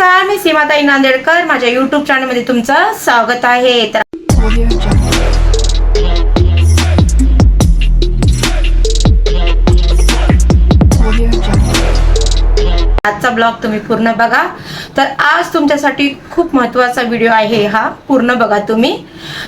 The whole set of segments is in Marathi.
नमस्कार मी सीमाताई नांदेडकर. माझ्या युट्यूब चॅनलमध्ये तुमचं स्वागत आहे. तर आजचा ब्लॉग तुम्ही पूर्ण बघा. तर आज तुमच्यासाठी खूप महत्त्वाचा व्हिडिओ आहे हा. पूर्ण बघा तुम्ही.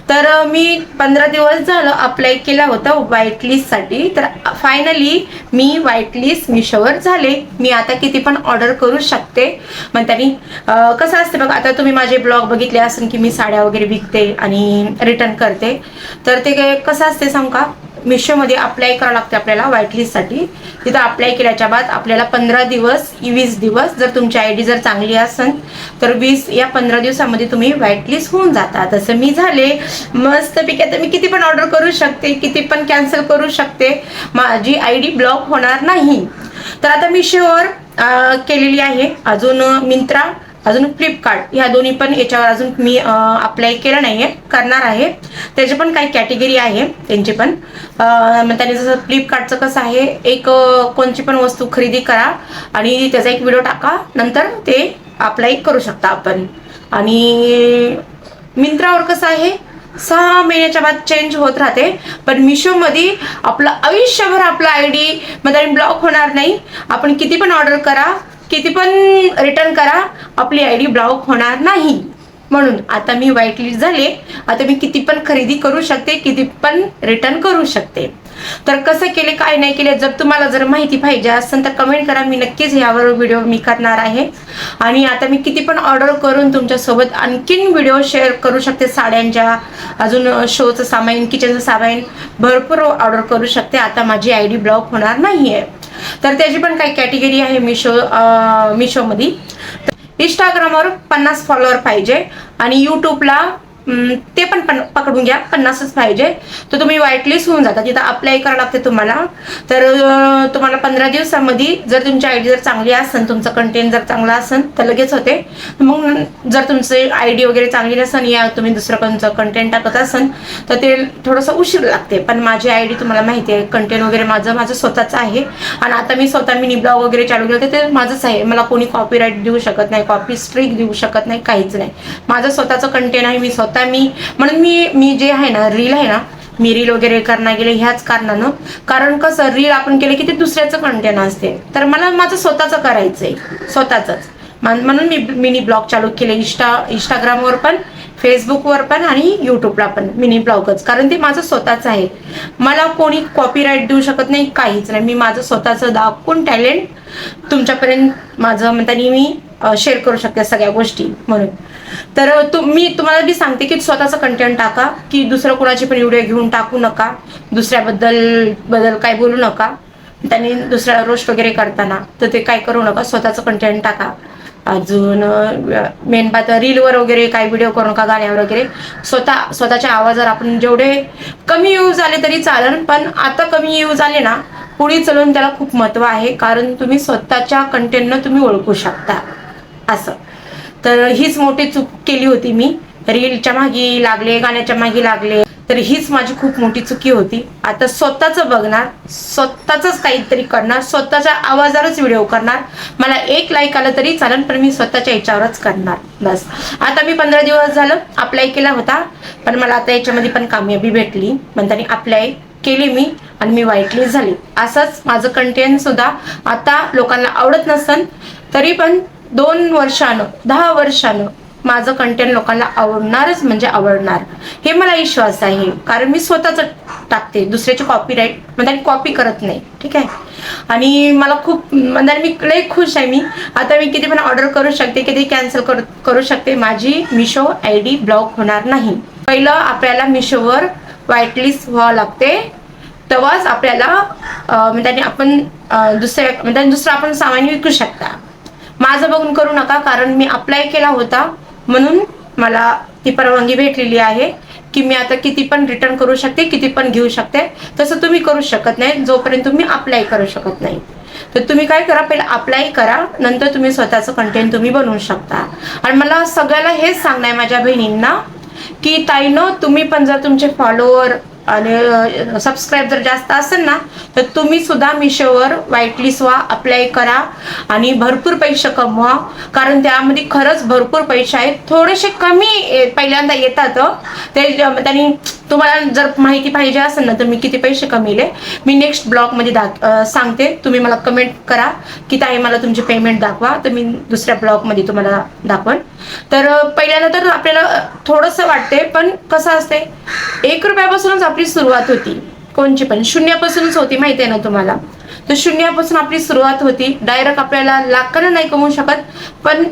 तर मी पंधरा दिवस झालं अप्लाय केला होता व्हाईट लिस्टसाठी तर फायनली मी व्हाईट लिस्ट मिशोवर झाले. मी आता किती पण ऑर्डर करू शकते. मग त्यांनी कसं असते बघा आता तुम्ही माझे ब्लॉग बघितले असेल की मी साड्या वगैरे विकते आणि रिटर्न करते. तर ते कसं असते सांग का? मिशोमध्ये अप्लाय करावं लागते आपल्याला व्हाईट लिस्टसाठी तिथं अप्लाय केल्याच्या बाद आपल्याला पंधरा दिवस वीस दिवस जर तुमची आय डी जर चांगली असेल तर वीस या पंधरा दिवसामध्ये तुम्ही व्हाईट लिस्ट होऊन जाता. तसं मी झाले. मस्तपैकी आता मी किती पण ऑर्डर करू शकते किती पण कॅन्सल करू शकते. माझी आय डी ब्लॉक होणार नाही. तर आता मिशोवर केलेली आहे. अजून मिंत्रा अजून फ्लिपकार्ट ह्या दोन्ही पण याच्यावर अजून मी अप्लाय केलं नाही आहे करणार आहे. त्याचे पण काही कॅटेगरी आहे त्यांचे पण. मग त्याने जसं फ्लिपकार्टचं कसं आहे एक कोणची पण वस्तू खरेदी करा आणि त्याचा एक व्हिडिओ टाका नंतर ते अप्लाय करू शकता आपण. आणि मिंत्रावर कसं आहे सहा महिन्याच्या बाद चेंज होत राहते पण मिशोमध्ये आपलं आयुष्यभर आपलं आय डी मध्ये ब्लॉक होणार नाही. आपण किती पण ऑर्डर करा किती पण रिटर्न करा आपली आय डी ब्लॉक होणार नाही. म्हणून आता मी व्हाईट लिस्ट झाले. आता मी किती पण खरेदी करू शकते किती पण रिटर्न करू शकते. तर कसं केले काय नाही केले जर तुम्हाला जर माहिती पाहिजे असेल तर कमेंट करा. मी नक्कीच यावर व्हिडिओ मी करणार आहे. आणि आता मी किती पण ऑर्डर करून तुमच्यासोबत आणखीन व्हिडिओ शेअर करू शकते. साड्यांच्या अजून शोचं सामान किचनचं सामान भरपूर ऑर्डर करू शकते. आता माझी आय डी ब्लॉक होणार नाही आहे तर त्याची पण काही कॅटेगरी आहे मिशो मिशोमध्ये इंस्टाग्रामवर पन्नास फॉलोअर पाहिजे आणि यूट्यूबला ते पण पन करून घ्या. पन्नासच पाहिजे. तर तुम्ही व्हाईटलिस्ट होऊन जाता. तिथं अप्लाय करावं लागते तुम्हाला. तर तुम्हाला पंधरा दिवसामध्ये जर तुमची आय डी जर चांगली असेल तुमचं कंटेंट जर चांगला असेल तर लगेच होते. मग जर तुमचे आय डी वगैरे चांगली नसेल या तुम्ही दुसरं कोणतं कंटेंट टाकत असेल तर ते थोडंसं उशीर लागते. पण माझी आय डी तुम्हाला माहिती आहे. कंटेंट वगैरे माझं माझं स्वतःचं आहे. आणि आता मी स्वतः मिनी ब्लॉग वगैरे चालू केलं तर ते माझंच आहे. मला कोणी कॉपीराईट देऊ शकत नाही कॉपी स्ट्रिक देऊ शकत नाही काहीच नाही. माझं स्वतःचं कंटेंट आहे. मी स्वतः मी म्हणून मी मी जे आहे ना रील आहे ना मी रील वगैरे करणं गेले ह्याच कारणानं. कारण कसं रील आपण केलं की ते दुसऱ्याचं कंटेंट असते. तर मला माझं स्वतःचं करायचं आहे स्वतःचंच म्हणून मी मिनी ब्लॉग चालू केले इंस्टा इंस्टाग्रामवर पण फेसबुकवर पण आणि यूट्यूबला पण मिनी ब्लॉगच कारण ते माझं स्वतःच आहे. मला कोणी कॉपीराईट देऊ शकत नाही काहीच नाही. मी माझं स्वतःचं दाखवून टॅलेंट तुमच्यापर्यंत माझं म्हणताना मी शेअर करू शकते सगळ्या गोष्टी म्हणून. तर मी तुम्हाला मी सांगते की स्वतःचं कंटेंट टाका की दुसरं कोणाची पण व्हिडिओ घेऊन टाकू नका. दुसऱ्याबद्दल बद्दल काय बोलू नका. त्यांनी दुसऱ्या रोस्ट वगैरे करताना तर ते काय करू नका स्वतःचं कंटेंट टाका. अजून मेन बात रीलवर वगैरे काय व्हिडिओ करू नका गाण्यावर वगैरे. स्वतः स्वतःच्या आवाजावर आपण जेवढे कमी यूज आले तरी चालेल पण आता कमी यूज आले ना पुढे चलून त्याला खूप महत्त्व आहे कारण तुम्ही स्वतःच्या कंटेंटनं तुम्ही ओळखू शकता. असं. तर हीच मोठी चूक केली होती मी. रीलच्या मागे लागले गाण्याच्या मागे लागले. तर हीच माझी खूप मोठी चुकी होती. आता स्वतःच बघणार स्वतःच काहीतरी करणार स्वतःच्या आवाजावरच व्हिडिओ करणार. मला एक लाईक आलं तरी चालेल पण मी स्वतःच्या याच्यावरच करणार. बस. आता मी पंधरा दिवस झालं अप्लाय केला होता. पण मला आता याच्यामध्ये पण कामयाबी भेटली. पण त्यांनी अप्लाय केली मी आणि मी वाईटली झाली. असंच माझं कंटेंट सुद्धा आता लोकांना आवडत नसन तरी पण दोन वर्षानं दहा वर्षानं माझं कंटेंट लोकांना आवडणारच म्हणजे आवडणार. हे मला विश्वास आहे. कारण मी स्वतःच टाकते. दुसऱ्याची कॉपीराईट म्हणजे कॉपी करत नाही. ठीक आहे? आणि मला खूप म्हणजे मी लई खुश आहे मी. आता मी किती पण ऑर्डर करू शकते किती कॅन्सल करू करू शकते माझी मिशो आय डी ब्लॉक होणार नाही. पहिलं आपल्याला मिशोवर व्हाईट लिस्ट व्हावं लागते. तेव्हाच आपल्याला म्हणजे आपण दुसऱ्या म्हणजे दुसरं आपण सामान विकू शकता. माझं बघून करू नका कारण मी अप्लाय केला होता. म्हणून मला ती परवानगी भेटलेली आहे की मी आता किती पण रिटर्न करू शकते किती पण घेऊ शकते. तसं तुम्ही करू शकत नाही जोपर्यंत तुम्ही अप्लाय करू शकत नाही. तर तुम्ही काय करा पहिले अप्लाय करा नंतर तुम्ही स्वतःचं कंटेंट तुम्ही बनवू शकता. आणि मला सगळ्याला हेच सांगणं आहे माझ्या बहिणींना की ताईनं तुम्ही पण जर तुमचे फॉलोअर आणि सबस्क्राईब जर जास्त असेल ना तर तुम्ही सुद्धा मिशोवर व्हाईट लिस्ट व्हा अप्लाय करा आणि भरपूर पैसे कमवा. कारण त्यामध्ये खरंच भरपूर पैसे आहेत. थोडेसे कमी पहिल्यांदा येतात ते त्यांनी तुम्हाला जर माहिती पाहिजे असेल ना तर मी किती पैसे कमीले मी नेक्स्ट ब्लॉगमध्ये दाख सांगते. तुम्ही मला कमेंट करा की ताई मला तुमचे पेमेंट दाखवा. तर मी दुसऱ्या ब्लॉगमध्ये तुम्हाला दाखवण तर पहिल्यांदा तर आपल्याला थोडंसं वाटते पण कसं असते एक रुपयापासूनच आपली सुरुवात होती. कोणची पण? शून्यापासूनच होती माहिती आहे ना तुम्हाला? तर शून्यापासून आपली सुरुवात होती. डायरेक्ट आपल्याला लाखानं नाही कमवू शकत पण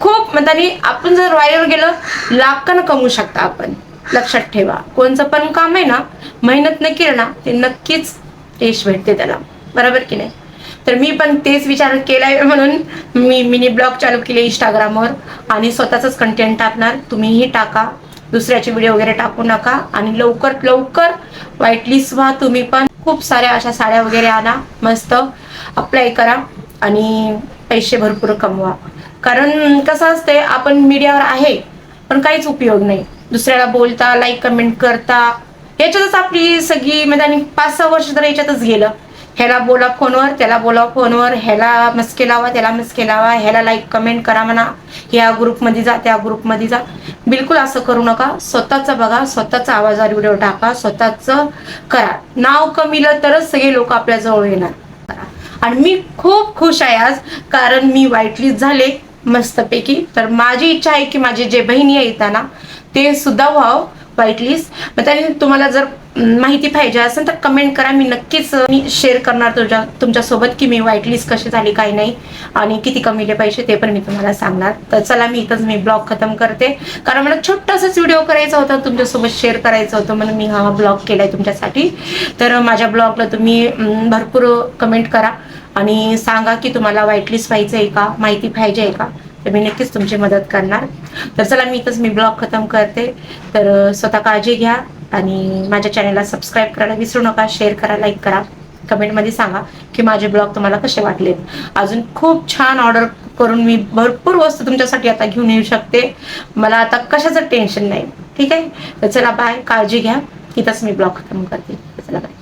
खूप म्हणताना आपण जर वायर गेलं लाखानं कमवू शकता आपण. लक्षात ठेवा. कोणचं पण काम आहे ना मेहनत न केलं ना ते नक्कीच यश भेटते त्याला. बरोबर की नाही? तर मी पण तेच विचार केलाय म्हणून मी मिनी ब्लॉग चालू केले इंस्टाग्रामवर आणि स्वतःच कंटेंट टाकणार. तुम्हीही टाका. दुसऱ्याचे व्हिडिओ वगैरे टाकू नका. आणि लवकर लवकर व्हाईट लिस्ट व्हा तुम्ही पण. खूप साऱ्या अशा साड्या वगैरे आणा. मस्त. अप्लाय करा. आणि पैसे भरपूर कमवा. कारण कसं असते आपण मीडियावर आहे पण काहीच उपयोग नाही. दुसऱ्याला बोलता लाईक कमेंट करता. याच्यातच आपली सगळी म्हणजे आणि पाच सहा वर्ष तर याच्यातच गेलं. ह्याला बोला फोनवर त्याला बोला फोनवर ह्याला मस्के लावा त्याला मस्के लावा ह्याला लाईक कमेंट करा म्हणा. ह्या ग्रुपमध्ये जा त्या ग्रुपमध्ये जा. बिलकुल असं करू नका. स्वतःचा बघा स्वतःचा आवाजावर व्हिडिओ टाका स्वतःच करा. नाव कमीलं तरच सगळे लोक आपल्या जवळ येणार. आणि मी खूप खुश आहे आज कारण मी व्हाईट झाले मस्तपैकी. तर माझी इच्छा आहे की माझे जे बहिणी येताना ते सुद्धा व्हावं व्हाईट लिस्ट मग त्याने तुम्हाला जर माहिती पाहिजे असेल तर कमेंट करा. मी नक्कीच मी शेअर करणार तुझ्या तुमच्यासोबत की मी व्हाईट लिस्ट कशी झाली काय नाही आणि किती कमीले पैसे ते पण मी तुम्हाला सांगणार. तर चला मी इथंच मी ब्लॉग खतम करते. कारण मला छोटासाच व्हिडिओ करायचा होता तुमच्यासोबत शेअर करायचं होतं म्हणून मी हा ब्लॉग केलाय तुमच्यासाठी. तर माझ्या ब्लॉगला तुम्ही भरपूर कमेंट करा आणि सांगा की तुम्हाला व्हाईट लिस्ट पाहिजे आहे का माहिती पाहिजे आहे का? तर मी नक्कीच तुमची मदत करणार. तर चला मी इथंच मी ब्लॉग खतम करते. तर स्वतः काळजी घ्या आणि माझ्या चॅनलला सबस्क्राईब करायला विसरू नका शेअर करा लाईक करा. कमेंटमध्ये सांगा की माझे ब्लॉग तुम्हाला कसे वाटलेत. अजून खूप छान ऑर्डर करून मी भरपूर वस्तू तुमच्यासाठी आता घेऊन येऊ शकते. मला आता कशाचं टेन्शन नाही. ठीक आहे? तर चला बाय काळजी घ्या. इथंच मी ब्लॉग खतम करते. चला बाय